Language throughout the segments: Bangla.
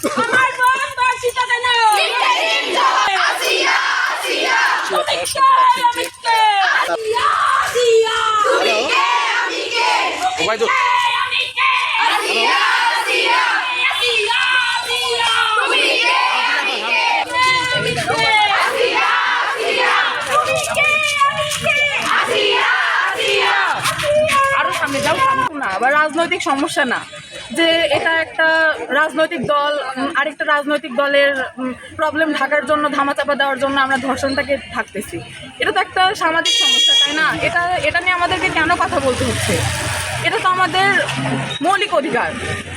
আমার বোন ধর্ষিত কেন আসিয়া আসিয়া তুমি কে? আমি কে? আসিয়া, আসিয়া। তুমি কে আমি কে ওবায়দুল কে? আমি কে? আসিয়া আসিয়া আসিয়া, আসিয়া। তুমি কে আমি কে আমি কে? আসিয়া আসিয়া তুমি কে? আমি কে? আসিয়া আসিয়া আরও সামনে যাও না বা রাজনৈতিক সমস্যা না যে এটা একটা রাজনৈতিক দল আরেকটা রাজনৈতিক দলের প্রবলেম ঢাকার জন্য, ধামাচাপা দেওয়ার জন্য আমরা ধর্ষণটাকে থাকতেছি এটা তো একটা সামাজিক সমস্যা, তাই না? এটা এটা নিয়ে আমাদেরকে কেন কথা বলতে হচ্ছে? এটা তো আমাদের মৌলিক অধিকার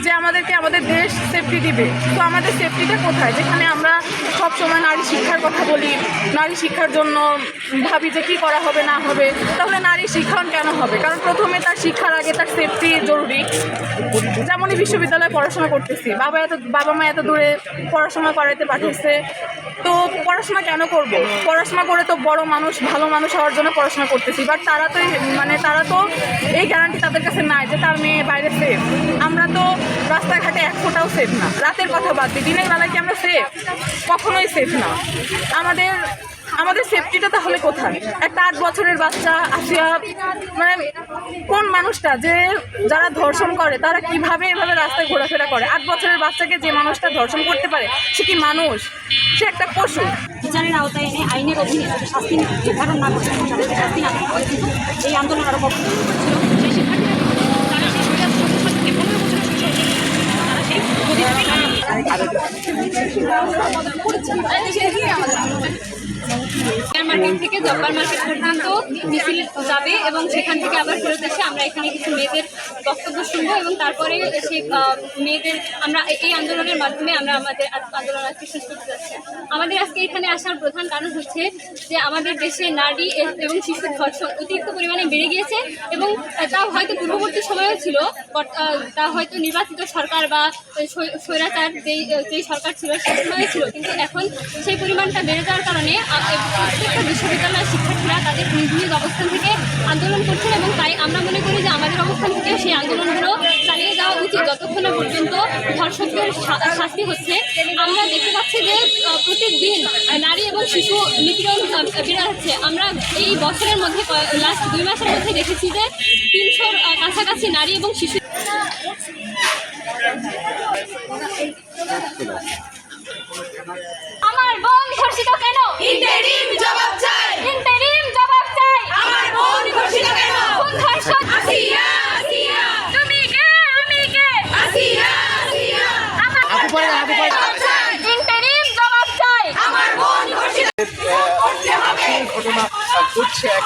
যে আমাদেরকে আমাদের দেশ সেফটি দিবে। তো আমাদের সেফটিটা কোথায়? যেখানে আমরা সব সময় নারী শিক্ষার কথা বলি, নারী শিক্ষার জন্য ভাবি যে কী করা হবে, না হবে, তাহলে নারী শিক্ষণ কেন হবে? কারণ প্রথমে তার শিক্ষার আগে তার সেফটি জরুরি। যেমনই বিশ্ববিদ্যালয়ে পড়াশোনা করতেছি, বাবা এত, বাবা মা এত দূরে পড়াশোনা করাইতে পাঠিয়েছে তো পড়াশোনা কেন করব? পড়াশোনা করে তো বড় মানুষ, ভালো মানুষ হওয়ার জন্য পড়াশোনা করতেছি বাট তারা তো মানে তারা তো এই গ্যারান্টি তাদের কাছে নাই যে তার মেয়ে বাইরে সেফ আমরা তো রাস্তাঘাটে এক ফোটাও সেফ না। রাতের কথা বাদ দিই দিনের বেলায় কি আমরা সেফ কখনোই সেফ না। আমাদের আমাদের সেফটিটা তাহলে কোথায়? একটা আট বছরের বাচ্চা আসিয়া মানে কোন মানুষটা যে যারা ধর্ষণ করে, তারা কীভাবে এভাবে রাস্তায় ঘোরাফেরা করে? আট বছরের বাচ্চাকে যে মানুষটা ধর্ষণ করতে পারে, সে কি মানুষ? সে একটা পশু। বিচারের আওতায় এনে আইনের অধীনে শাস্তি নির্ধারণ না করতে শাস্তি না। এই আন্দোলন আরও কখন সেই শিক্ষার্থীরা তারা সেই স্বৈরাচার সংসদ থেকে পনেরো বছরের শৈশব তারা সেই অধিকার শেয়ার মার্কেট থেকে জব্বার মার্কেট পর্যন্ত মিছিল যাবে এবং সেখান থেকে আবার ফেরত এসে আমরা এখানে কিছু মেয়েদের বক্তব্য শুনব এবং তারপরে সেই মেয়েদের আমরা এই- আন্দোলনের মাধ্যমে আমরা আমাদের আন্দোলন আজকে শেষ করতে যাচ্ছি। আমাদের আজকে এখানে আসার প্রধান কারণ হচ্ছে যে আমাদের দেশে নারী এবং শিশু ধর্ষণ অতিরিক্ত পরিমাণে বেড়ে গিয়েছে এবং তা হয়তো পূর্ববর্তী সময়েও ছিল তা হয়তো নির্বাচিত সরকার বা স্বৈ- স্বৈরাচার যেই যেই সরকার ছিল, সেই সময়ে ছিল। কিন্তু এখন সেই পরিমাণটা বেড়ে যাওয়ার কারণে প্রত্যেকটা বিশ্ববিদ্যালয়ের শিক্ষার্থীরা তাদের নিজ নিজ অবস্থান থেকে আন্দোলন করছেন এবং তাই আমরা মনে করি যে আমাদের অবস্থান থেকে সেই আন্দোলনগুলো চালিয়ে যাওয়া উচিত। যতক্ষণ না পর্যন্ত ধর্ষকদের শাস্তি হচ্ছে আমরা দেখতে পাচ্ছি যে প্রত্যেক দিন নারী এবং শিশু নিপীড়ন বেড়ে যাচ্ছে। আমরা এই বছরের মধ্যে লাস্ট দুই মাসের মধ্যে দেখেছি যে তিনশোর কাছাকাছি নারী এবং শিশু আমার বোন ধর্ষিত কেন ইন্টারিম জবাব চাই ইন্টারিম জবাব চাই আমার বোন ঘোষিত কেন কোন ধর্ষণ আসিয়া আসিয়া তুমি কে আমি কে আসিয়া আসিয়া আমার আপু পারে না, আপু পারে না। জবাব চাই ইন্টারিম জবাব চাই আমার বোন ঘোষিত করতে হবে ঘটনা ঘটছে এক